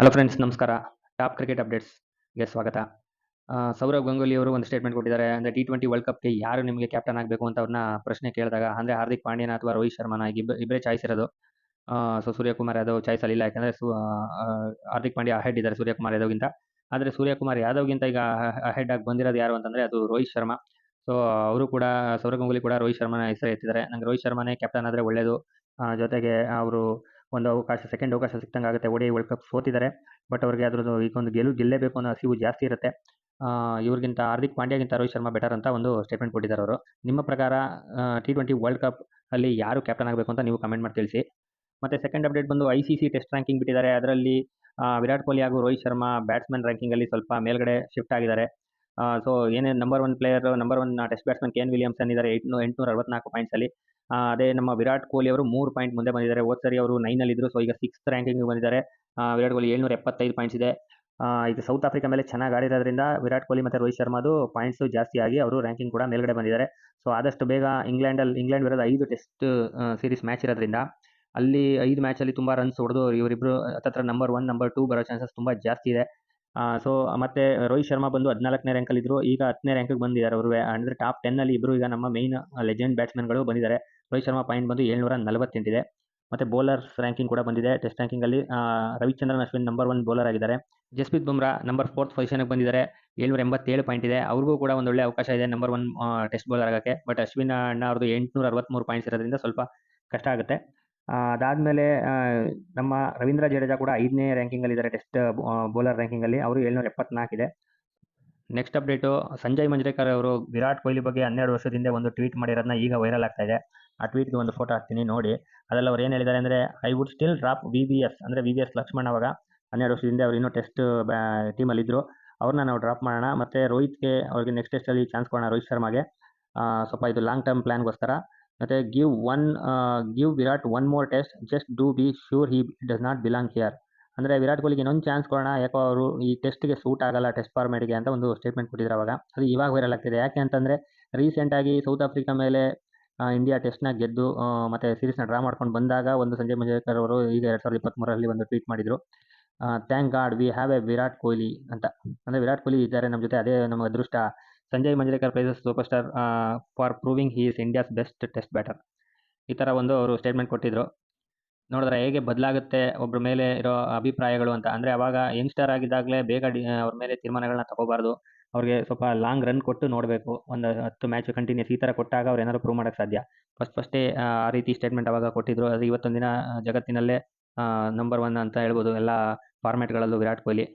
Hello friends ನಮಸ್ಕಾರ. Top cricket ಅಪ್ಡೇಟ್ಸ್ಗೆ ಸ್ವಾಗತ. ಸೌರವ್ ಗಂಗೂಲಿ ಅವರು ಒಂದು ಸ್ಟೇಟ್ಮೆಂಟ್ ಕೊಟ್ಟಿದ್ದಾರೆ. ಅಂದರೆ ಟಿ ಟ್ವೆಂಟಿ ವರ್ಲ್ಡ್ ಕಪ್ಗೆ ಯಾರು ನಿಮಗೆ ಕ್ಯಾಪ್ಟನ್ ಆಗಬೇಕು ಅಂತ ಅವ್ರನ್ನ ಪ್ರಶ್ನೆ ಕೇಳಿದಾಗ, ಅಂದರೆ ಹಾರ್ದಿಕ್ ಪಾಂಡ್ಯನ ಅಥವಾ ರೋಹಿತ್ ಶರ್ಮಾನ ಇಬ್ಬ ಇಬ್ಬರೇ ಚಾಯ್ಸ್ ಇರೋದು. ಸೊ ಸೂರ್ಯಕುಮಾರ್ ಯಾದವ್ ಚಾಯ್ಸ್ ಅಲ್ಲಿಲ್ಲ ಯಾಕಂದರೆ ಸು ಹಾರ್ದಿಕ್ ಪಾಂಡ್ಯ ಅಹೆಡ್ ಇದ್ದಾರೆ ಸೂರ್ಯಕುಮಾರ್ ಯಾದವ್ಗಿಂತ. ಆದರೆ ಸೂರ್ಯಕುಮಾರ್ ಯಾದವ್ಗಿಂತ ಈಗ ಅಹೆಡ್ ಆಗಿ ಬಂದಿರೋದು ಯಾರು ಅಂತಂದರೆ ಅದು ರೋಹಿತ್ ಶರ್ಮಾ. ಸೊ ಅವರು ಕೂಡ, ಸೌರವ್ ಗಂಗೂಲಿ ಕೂಡ ರೋಹಿತ್ ಶರ್ಮನ ಹೆಸರು ಎತ್ತಿದ್ದಾರೆ. ನಂಗೆ ರೋಹಿತ್ ಶರ್ಮನೇ ಕ್ಯಾಪ್ಟನ್ ಆದರೆ ಒಳ್ಳೆಯದು ಜೊತೆಗೆ ಅವರು ಒಂದು ಅವಕಾಶ ಸೆಕೆಂಡ್ ಅವಕಾಶ ಸಿಕ್ಕಂಗೆ ಆಗುತ್ತೆ ಓಡಿ ವರ್ಲ್ಡ್ ಕಪ್ ಸೋತಿದ್ದಾರೆ ಬಟ್ ಅವ್ರಿಗೆ ಅದರದ್ದು ಈಗ ಒಂದು ಗೆಲುವು ಗೆಲ್ಲೇಬೇಕು ಅನ್ನೋ ಹಸಿವು ಜಾಸ್ತಿ ಇರುತ್ತೆ. ಇವ್ರಿಗಿಂತ ಹಾರ್ದಿಕ್ ಪಾಂಡ್ಯಗಿಂತ ರೋಹಿತ್ ಶರ್ಮಾ ಬೆಟರ್ ಅಂತ ಒಂದು ಸ್ಟೇಟ್ಮೆಂಟ್ ಕೊಟ್ಟಿದ್ದಾರೆ ಅವರು. ನಿಮ್ಮ ಪ್ರಕಾರ ಟಿ ಟ್ವೆಂಟಿ ವರ್ಲ್ಡ್ ಕಪ್ ಅಲ್ಲಿ ಯಾರು ಕ್ಯಾಪ್ಟನ್ ಆಗಬೇಕು ಅಂತ ನೀವು ಕಮೆಂಟ್ ಮಾಡಿ ತಿಳಿಸಿ. ಮತ್ತೆ ಸೆಕೆಂಡ್ ಅಪ್ಡೇಟ್ ಬಂದು I C C test ranking ಬಿಟ್ಟಿದ್ದಾರೆ. ಅದರಲ್ಲಿ ವಿರಾಟ್ ಕೊಹ್ಲಿ ಹಾಗೂ ರೋಹಿತ್ ಶರ್ಮಾ ಬ್ಯಾಟ್ಸ್ಮನ್ ರ್ಯಾಂಕಿಂಗಲ್ಲಿ ಸ್ವಲ್ಪ ಮೇಲ್ಗಡೆ ಶಿಫ್ಟ್ ಆಗಿದ್ದಾರೆ. ಸೊ ಏನೇ number one player number one test batsman Ken Williamson ಇದ್ದಾರೆ ಎಂಟು ಎಂಟುನೂರ ಅರವತ್ನಾಲ್ಕು ಪಾಯಿಂಟ್ಸಲ್ಲಿ ಅದೇ ನಮ್ಮ ವಿರಾಟ್ ಕೊಹ್ಲಿ ಅವರು ಮೂರು ಪಾಯಿಂಟ್ ಮುಂದೆ ಬಂದಿದ್ದಾರೆ. ಹೋದ್ ಸರಿ ಅವರು ನೈನಲ್ಲಿ ಇದ್ದರು ಸೊ ಈಗ ಸಿಕ್ಸ್ತ್ ರ್ಯಾಂಕಿಂಗ್ ಬಂದಿದ್ದಾರೆ. ವಿರಾಟ್ ಕೊಹ್ಲಿ ಏಳ್ನೂರ ಎಪ್ಪತ್ತೈದು ಪಾಯಿಂಟ್ಸ್ ಇದೆ. ಇದು ಸೌತ್ ಆಫ್ರಿಕಾ ಮೇಲೆ ಚೆನ್ನಾಗಿ ಆಡಿರೋದ್ರಿಂದ ವಿರಾಟ್ ಕೊಹ್ಲಿ ಮತ್ತು ರೋಹಿತ್ ಶರ್ಮಾದು ಪಾಯಿಂಟ್ಸು ಜಾಸ್ತಿ ಆಗಿ ಅವರು ರ್ಯಾಂಕಿಂಗ್ ಕೂಡ ಮೇಲ್ಗಡೆ ಬಂದಿದ್ದಾರೆ. ಸೊ ಆದಷ್ಟು ಬೇಗ ಇಂಗ್ಲೆಂಡಲ್ಲಿ ಇಂಗ್ಲೆಂಡ್ ವಿರೋಧ ಐದು ಟೆಸ್ಟ್ ಸೀರೀಸ್ ಮ್ಯಾಚ್ ಇರೋದ್ರಿಂದ ಅಲ್ಲಿ ಐದು ಮ್ಯಾಚಲ್ಲಿ ತುಂಬ ರನ್ಸ್ ಹೊಡೆದು ಇವರಿಬ್ಬರು ಹತ್ತತ್ರ ನಂಬರ್ ಒನ್ ನಂಬರ್ ಟೂ ಬರೋ ಚಾನ್ಸಸ್ ತುಂಬ ಜಾಸ್ತಿ ಇದೆ. ಸೊ ಮತ್ತೆ ರೋಹಿತ್ ಶರ್ಮಾ ಬಂದು ಹದಿನಾಲ್ಕನೇ ರ್ಯಾಂಕಲ್ಲಿ ಇದ್ದರು ಈಗ ಹತ್ತನೇ ರ್ಯಾಂಕಿಗೆ ಬಂದಿದ್ದಾರೆ ಅವರು ಅಂದರೆ ಟಾಪ್ ಟೆನ್ನಲ್ಲಿ ಇಬ್ಬರು ಈಗ ನಮ್ಮ ಮೈನ್ ಲೆಜೆಂಡ್ ಬ್ಯಾಟ್ಸ್ಮನ್ಗಳು ಬಂದಿದ್ದಾರೆ. ರೋಹಿತ್ ಶರ್ಮಾ ಪಾಯಿಂಟ್ ಬಂದು ಏಳ್ನೂರ ನಲವತ್ತೆಂಟಿದೆ ಮತ್ತು ಬೌಲರ್ಸ್ ರ್ಯಾಂಕಿಂಗ್ ಕೂಡ ಬಂದಿದೆ. Test ರ್ಯಾಂಕಿಂಗಲ್ಲಿ Ravichandran Ashwin number one bowler ಆಗಿದ್ದಾರೆ. ಜಸ್ಪ್ರೀತ್ ಬುಮ್ರಾ ನಂಬರ್ ಫೋರ್ತ್ ಪೊಸಿಷನ್ಗೆ ಬಂದಿದ್ದಾರೆ. ಏಳ್ನೂರ ಎಂಬತ್ತೇಳು ಪಾಯಿಂಟ್ ಇದೆ. ಅವ್ರಿಗೂ ಕೂಡ ಒಂದು ಒಳ್ಳೆ ಅವಕಾಶ ಇದೆ ನಂಬರ್ ಒನ್ ಟೆಸ್ಟ್ ಬೌಲರ್ ಆಗೋಕ್ಕೆ. ಬಟ್ ಅಶ್ವಿನ್ ಅಣ್ಣ ಅವ್ರದ್ದು ಎಂಟುನೂರ ಅರವತ್ತ್ಮೂರು ಪಾಯಿಂಟ್ಸ್ ಇರೋದ್ರಿಂದ ಸ್ವಲ್ಪ ಕಷ್ಟ ಆಗುತ್ತೆ. ಅದಾದ್ಮೇಲೆ ನಮ್ಮ ರವೀಂದ್ರ ಜಡೇಜಾ ಕೂಡ ಐದನೇ ರ್ಯಾಂಕಿಂಗಲ್ಲಿ ಇದ್ದಾರೆ ಟೆಸ್ಟ್ ಬೌಲರ್ ರ್ಯಾಂಕಿಂಗಲ್ಲಿ ಅವರು ಏಳ್ನೂರ ಎಪ್ಪತ್ನಾಲ್ಕಿದೆ ನೆಕ್ಸ್ಟ್ ಅಪ್ಡೇಟು ಸಂಜಯ್ ಮಂಜ್ರೇಕರ್ ಅವರು ವಿರಾಟ್ ಕೊಹ್ಲಿ ಬಗ್ಗೆ ಹನ್ನೆರಡು ವರ್ಷದ ಹಿಂದೆ ಒಂದು ಟ್ವೀಟ್ ಮಾಡಿರೋದನ್ನ ಈಗ ವೈರಲ್ ಆಗ್ತಾ ಇದೆ. ಆ ಟ್ವೀಟ್ಗೆ ಒಂದು ಫೋಟೋ ಹಾಕ್ತೀನಿ, ನೋಡಿ. ಅದರಲ್ಲಿ ಅವ್ರು ಏನು ಹೇಳಿದ್ದಾರೆ ಅಂದರೆ I would still drop V B S ಅಂದರೆ ವಿ ಬಿ ಎಸ್ ಲಕ್ಷ್ಮಣ್ ಅವಾಗ ಹನ್ನೆರಡು ವರ್ಷದಿಂದ ಅವ್ರು ಇನ್ನೂ ಟೆಸ್ಟ್ ಟೀಮಲ್ಲಿದ್ದರು ಅವ್ರನ್ನ ನಾವು ಡ್ರಾಪ್ ಮಾಡೋಣ. ಮತ್ತು ರೋಹಿತ್ಗೆ ಅವ್ರಿಗೆ ನೆಕ್ಸ್ಟ್ ಟೆಸ್ಟಲ್ಲಿ ಚಾನ್ಸ್ ಕೊಡೋಣ ರೋಹಿತ್ ಶರ್ಮಾಗೆ. ಸ್ವಲ್ಪ ಇದು ಲಾಂಗ್ ಟರ್ಮ್ ಪ್ಲ್ಯಾನ್ಗೋಸ್ಕರ ಮತ್ತು give one give Virat one more test just do be sure he does not belong here ಅಂದರೆ ವಿರಾಟ್ ಕೊಹ್ಲಿಗೆ ಇನ್ನೊಂದು ಚಾನ್ಸ್ ಕೊಡೋಣ. ಯಾಕೋ ಅವರು ಈ ಟೆಸ್ಟ್ಗೆ ಸೂಟ್ ಆಗಲ್ಲ ಟೆಸ್ಟ್ ಫಾರ್ಮೇಟ್ಗೆ ಅಂತ ಒಂದು ಸ್ಟೇಟ್ಮೆಂಟ್ ಕೊಟ್ಟಿದ್ರು ಅವಾಗ. ಅದು ಇವಾಗ ವೈರಲ್ ಆಗ್ತಿದೆ. ಯಾಕೆ ಅಂತಂದರೆ ರೀಸೆಂಟಾಗಿ ಸೌತ್ ಆಫ್ರಿಕಾ ಮೇಲೆ ಇಂಡಿಯಾ ಟೆಸ್ಟ್ನ ಗೆದ್ದು ಮತ್ತು ಮತ್ತೆ ಸೀರೀಸ್ನ ಡ್ರಾ ಮಾಡ್ಕೊಂಡು ಬಂದಾಗ ಒಂದು ಸಂಜಯ್ ಮಂಜೇಕರ್ ಅವರು ಈಗ ಎರಡು ಸಾವಿರದ ಇಪ್ಪತ್ತ್ಮೂರರಲ್ಲಿ ಒಂದು ಟ್ವೀಟ್ ಮಾಡಿದರು. Thank God we have a Virat Kohli ಅಂತ. ಅಂದರೆ ವಿರಾಟ್ ಕೊಹ್ಲಿ ಇದ್ದಾರೆ ನಮ್ಮ ಜೊತೆ, ಅದೇ ನಮ್ಮ ಅದೃಷ್ಟ. Sanjay Manjrekar praises super star for proving he is India's best test batter ಈ ಥರ ಒಂದು ಅವರು ಸ್ಟೇಟ್ಮೆಂಟ್ ಕೊಟ್ಟಿದ್ದರು ನೋಡಿದ್ರೆ ಹೇಗೆ ಬದಲಾಗುತ್ತೆ ಒಬ್ಬರ ಮೇಲೆ ಇರೋ ಅಭಿಪ್ರಾಯಗಳು ಅಂತ. ಅಂದರೆ ಅವಾಗ ಯಂಗ್ಸ್ಟರ್ ಆಗಿದ್ದಾಗಲೇ ಬೇಗ ಡಿ ಅವ್ರ ಮೇಲೆ ತೀರ್ಮಾನಗಳನ್ನ ತಗೋಬಾರ್ದು. ಅವ್ರಿಗೆ ಸ್ವಲ್ಪ ಲಾಂಗ್ ರನ್ ಕೊಟ್ಟು ನೋಡಬೇಕು. ಒಂದು ಹತ್ತು ಮ್ಯಾಚ್ ಕಂಟಿನ್ಯೂಸ್ ಈ ಥರ ಕೊಟ್ಟಾಗ ಅವ್ರು ಏನಾದ್ರು ಪ್ರೂವ್ ಮಾಡೋಕ್ಕೆ ಸಾಧ್ಯ. ಫಸ್ಟ್ ಫಸ್ಟೇ ಆ ರೀತಿ ಸ್ಟೇಟ್ಮೆಂಟ್ ಅವಾಗ ಕೊಟ್ಟಿದ್ರು. ಅದು ಇವತ್ತೊಂದಿನ ದಿನ ಜಗತ್ತಿನಲ್ಲೇ ನಂಬರ್ ಒನ್ ಅಂತ ಹೇಳ್ಬೋದು ಎಲ್ಲ ಫಾರ್ಮ್ಯಾಟ್ಗಳಲ್ಲೂ ವಿರಾಟ್ ಕೊಹ್ಲಿ.